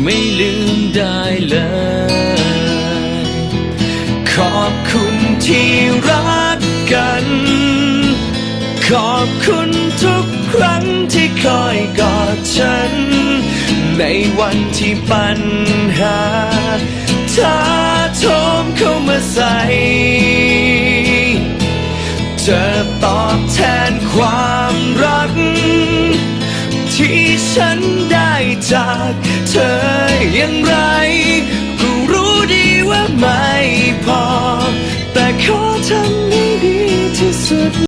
ไม่ลืมได้เลย ขอบคุณที่รักกัน ขอบคุณทุกครั้งที่คอยกอดฉัน ในวันที่ปัญหาท้าโถมเข้ามาใส่จะตอบแทนความรัก ที่ฉันได้ จากเธออย่างไร ก็รู้ดีว่าไม่พอ